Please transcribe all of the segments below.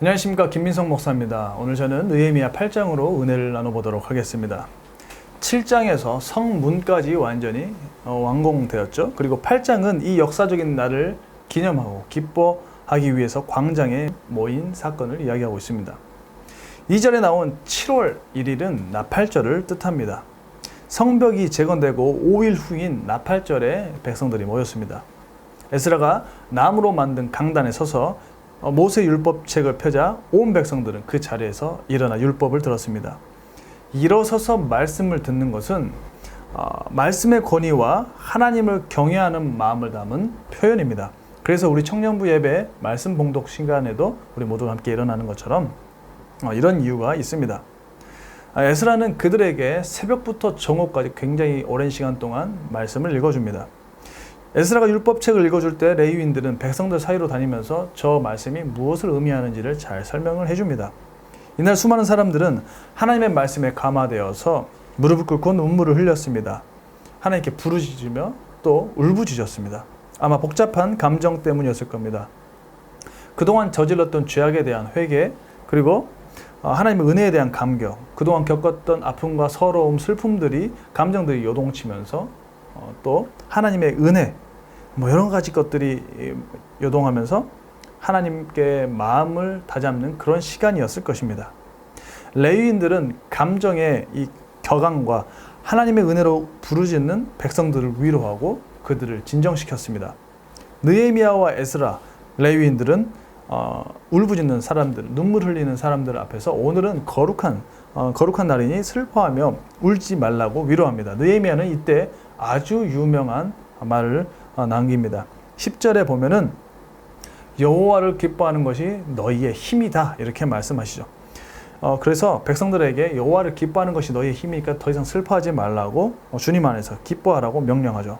안녕하십니까 김민성 목사입니다. 오늘 저는 느헤미야 8장으로 은혜를 나눠보도록 하겠습니다. 7장에서 성문까지 완전히 어, 완공되었죠. 그리고 8장은 이 역사적인 날을 기념하고 기뻐하기 위해서 광장에 모인 사건을 이야기하고 있습니다. 2절에 나온 7월 1일은 나팔절을 뜻합니다. 성벽이 재건되고 5일 후인 나팔절에 백성들이 모였습니다. 에스라가 나무로 만든 강단에 서서 어, 모세 율법책을 펴자 온 백성들은 그 자리에서 일어나 율법을 들었습니다. 일어서서 말씀을 듣는 것은 어, 말씀의 권위와 하나님을 경외하는 마음을 담은 표현입니다. 그래서 우리 청년부 예배 말씀 봉독 시간에도 우리 모두 함께 일어나는 것처럼 어, 이런 이유가 있습니다. 아, 에스라는 그들에게 새벽부터 정오까지 굉장히 오랜 시간 동안 말씀을 읽어줍니다. 에스라가 율법책을 읽어줄 때 레위인들은 백성들 사이로 다니면서 저 말씀이 무엇을 의미하는지를 잘 설명을 해줍니다. 이날 수많은 사람들은 하나님의 말씀에 감화되어서 무릎을 꿇고 눈물을 흘렸습니다. 하나님께 부르짖으며 또 울부짖었습니다. 아마 복잡한 감정 때문이었을 겁니다. 그동안 저질렀던 죄악에 대한 회개 그리고 어, 하나님의 은혜에 대한 감격, 그동안 겪었던 아픔과 서러움, 슬픔들이 감정들이 요동치면서 어, 또 하나님의 은혜 뭐 여러 가지 것들이 요동하면서 하나님께 마음을 다잡는 그런 시간이었을 것입니다. 레위인들은 감정의 이 격앙과 하나님의 은혜로 부르짖는 백성들을 위로하고 그들을 진정시켰습니다. 느헤미야와 에스라 레위인들은 어, 울부짖는 사람들, 눈물 흘리는 사람들 앞에서 오늘은 거룩한 어, 거룩한 날이니 슬퍼하며 울지 말라고 위로합니다. 느헤미야는 이때 아주 유명한 말을 어, 남깁니다. 10절에 보면은 여호와를 기뻐하는 것이 너희의 힘이다 이렇게 말씀하시죠. 어, 그래서 백성들에게 여호와를 기뻐하는 것이 너희의 힘이니까 더 이상 슬퍼하지 말라고 어, 주님 안에서 기뻐하라고 명령하죠.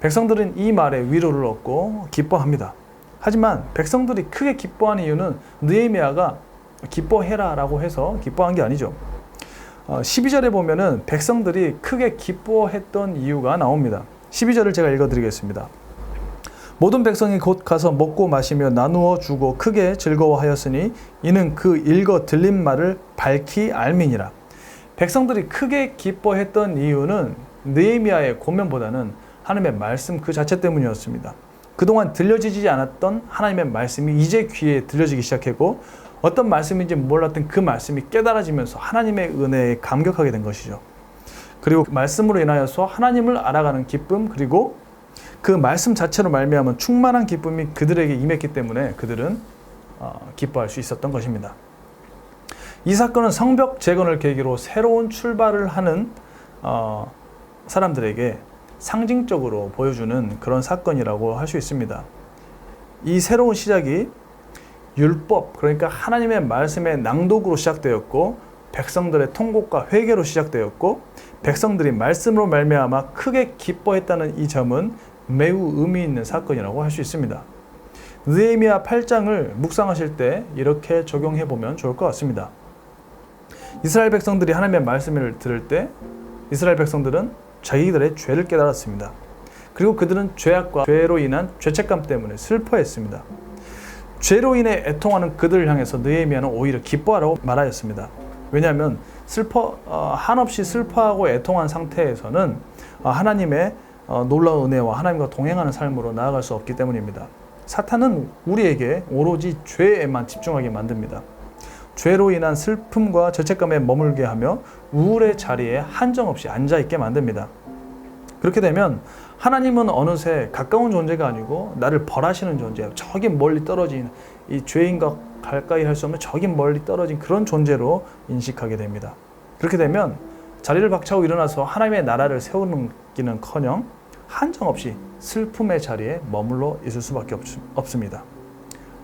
백성들은 이 말에 위로를 얻고 기뻐합니다. 하지만 백성들이 크게 기뻐하는 이유는 느헤미야가 기뻐해라라고 해서 기뻐한 게 아니죠. 어, 12절에 보면은 백성들이 크게 기뻐했던 이유가 나옵니다. 12절을 제가 읽어드리겠습니다. 모든 백성이 곧 가서 먹고 마시며 나누어 주고 크게 즐거워하였으니 이는 그 읽어 들린 말을 밝히 알미니라. 백성들이 크게 기뻐했던 이유는 느헤미야의 고면보다는 하나님의 말씀 그 자체 때문이었습니다. 그동안 들려지지 않았던 하나님의 말씀이 이제 귀에 들려지기 시작했고 어떤 말씀인지 몰랐던 그 말씀이 깨달아지면서 하나님의 은혜에 감격하게 된 것이죠. 그리고 말씀으로 인하여서 하나님을 알아가는 기쁨 그리고 그 말씀 자체로 말미암은 충만한 기쁨이 그들에게 임했기 때문에 그들은 어, 기뻐할 수 있었던 것입니다. 이 사건은 성벽 재건을 계기로 새로운 출발을 하는 어, 사람들에게 상징적으로 보여주는 그런 사건이라고 할 수 있습니다. 이 새로운 시작이 율법, 그러니까 하나님의 말씀의 낭독으로 시작되었고 백성들의 통곡과 회개로 시작되었고 백성들이 말씀으로 말미암아 크게 기뻐했다는 이 점은 매우 의미 있는 사건이라고 할 수 있습니다. 느헤미야 8장을 묵상하실 때 이렇게 적용해 보면 좋을 것 같습니다. 이스라엘 백성들이 하나님의 말씀을 들을 때 이스라엘 백성들은 자기들의 죄를 깨달았습니다. 그리고 그들은 죄악과 죄로 인한 죄책감 때문에 슬퍼했습니다. 죄로 인해 애통하는 그들을 향해서 느헤미야는 오히려 기뻐하라고 말하였습니다. 왜냐하면 슬퍼 어, 한없이 슬퍼하고 애통한 상태에서는 어, 하나님의 어, 놀라운 은혜와 하나님과 동행하는 삶으로 나아갈 수 없기 때문입니다. 사탄은 우리에게 오로지 죄에만 집중하게 만듭니다. 죄로 인한 슬픔과 죄책감에 머물게 하며 우울의 자리에 한정없이 앉아 있게 만듭니다. 그렇게 되면 하나님은 어느새 가까운 존재가 아니고 나를 벌하시는 존재, 저기 멀리 떨어진 이 죄인과 가까이 할 수 없는 저기 멀리 떨어진 그런 존재로 인식하게 됩니다. 그렇게 되면 자리를 박차고 일어나서 하나님의 나라를 세우는 기는 커녕 한정없이 슬픔의 자리에 머물러 있을 수밖에 없, 없습니다.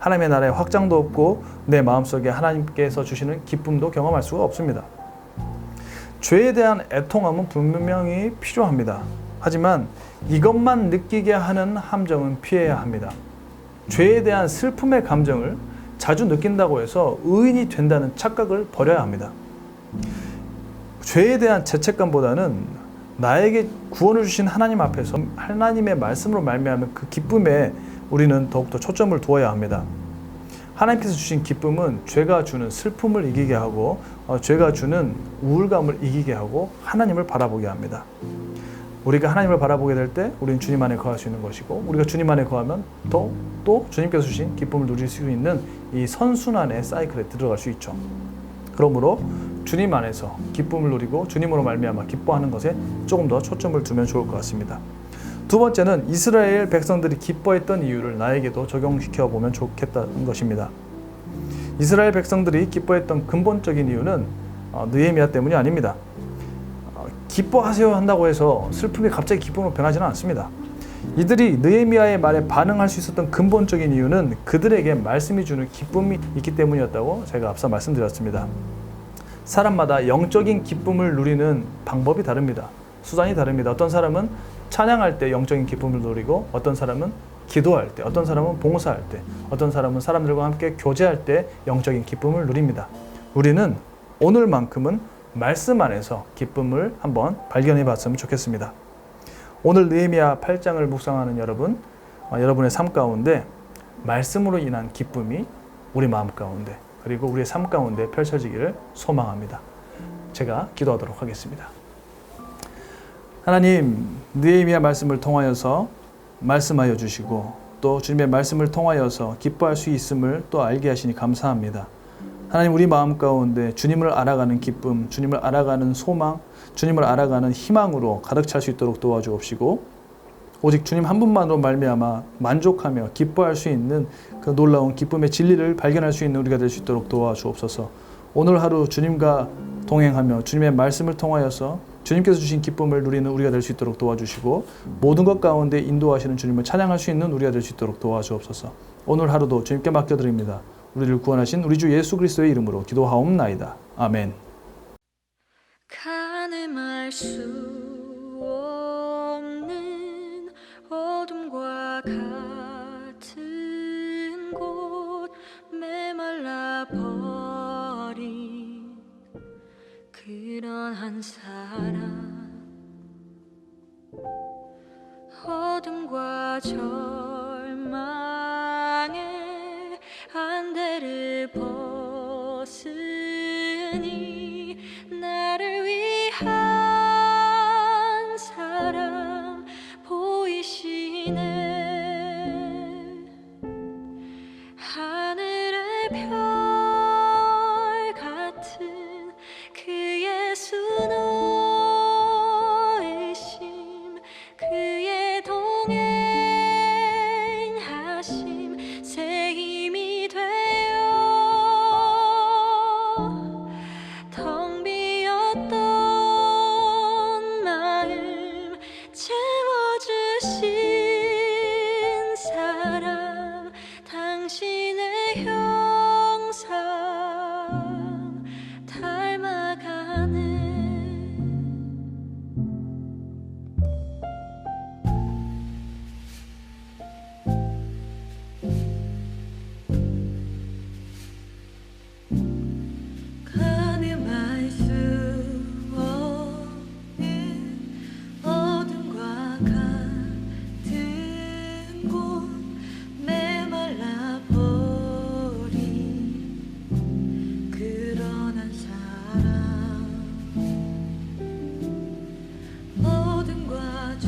하나님의 나라의 확장도 없고 내 마음속에 하나님께서 주시는 기쁨도 경험할 수가 없습니다. 죄에 대한 애통함은 분명히 필요합니다. 하지만 이것만 느끼게 하는 함정은 피해야 합니다. 죄에 대한 슬픔의 감정을 자주 느낀다고 해서 의인이 된다는 착각을 버려야 합니다. 죄에 대한 죄책감보다는 나에게 구원을 주신 하나님 앞에서 하나님의 말씀으로 말미암은 그 기쁨에 우리는 더욱더 초점을 두어야 합니다. 하나님께서 주신 기쁨은 죄가 주는 슬픔을 이기게 하고 어, 죄가 주는 우울감을 이기게 하고 하나님을 바라보게 합니다. 우리가 하나님을 바라보게 될 때 우리는 주님 안에 거할 수 있는 것이고 우리가 주님 안에 거하면 또, 또 주님께서 주신 기쁨을 누릴 수 있는 이 선순환의 사이클에 들어갈 수 있죠. 그러므로 주님 안에서 기쁨을 누리고 주님으로 말미암아 기뻐하는 것에 조금 더 초점을 두면 좋을 것 같습니다. 두 번째는 이스라엘 백성들이 기뻐했던 이유를 나에게도 적용시켜 보면 좋겠다는 것입니다. 이스라엘 백성들이 기뻐했던 근본적인 이유는 어, 느헤미야 때문이 아닙니다. 어, 기뻐하세요 한다고 해서 슬픔이 갑자기 기쁨으로 변하지는 않습니다. 이들이 느헤미야의 말에 반응할 수 있었던 근본적인 이유는 그들에게 말씀이 주는 기쁨이 있기 때문이었다고 제가 앞서 말씀드렸습니다. 사람마다 영적인 기쁨을 누리는 방법이 다릅니다. 수단이 다릅니다. 어떤 사람은 찬양할 때 영적인 기쁨을 누리고 어떤 사람은 기도할 때, 어떤 사람은 봉사할 때, 어떤 사람은 사람들과 함께 교제할 때 영적인 기쁨을 누립니다. 우리는 오늘만큼은 말씀 안에서 기쁨을 한번 발견해 봤으면 좋겠습니다. 오늘 느헤미야 8장을 묵상하는 여러분, 어, 여러분의 삶 가운데 말씀으로 인한 기쁨이 우리 마음 가운데 그리고 우리의 삶 가운데 펼쳐지기를 소망합니다. 제가 기도하도록 하겠습니다. 하나님, 느헤미야 말씀을 통하여서 말씀하여 주시고 또 주님의 말씀을 통하여서 기뻐할 수 있음을 또 알게 하시니 감사합니다. 하나님 우리 마음 가운데 주님을 알아가는 기쁨, 주님을 알아가는 소망, 주님을 알아가는 희망으로 가득 찰 수 있도록 도와주옵시고 오직 주님 한 분만으로 말미암아 만족하며 기뻐할 수 있는 그 놀라운 기쁨의 진리를 발견할 수 있는 우리가 될 수 있도록 도와주옵소서. 오늘 하루 주님과 동행하며 주님의 말씀을 통하여서 주님께서 주신 기쁨을 누리는 우리가 될 수 있도록 도와주시고 모든 것 가운데 인도하시는 주님을 찬양할 수 있는 우리가 될 수 있도록 도와주옵소서. 오늘 하루도 주님께 맡겨드립니다. 우리를 구원하신 우리 주 예수 그리스도의 이름으로 기도하옵나이다. 아멘. 가늠할 수 없는 어둠과 같은 곳 메말라 버린 그런 한 사람 어둠과 절 나를 위한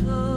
어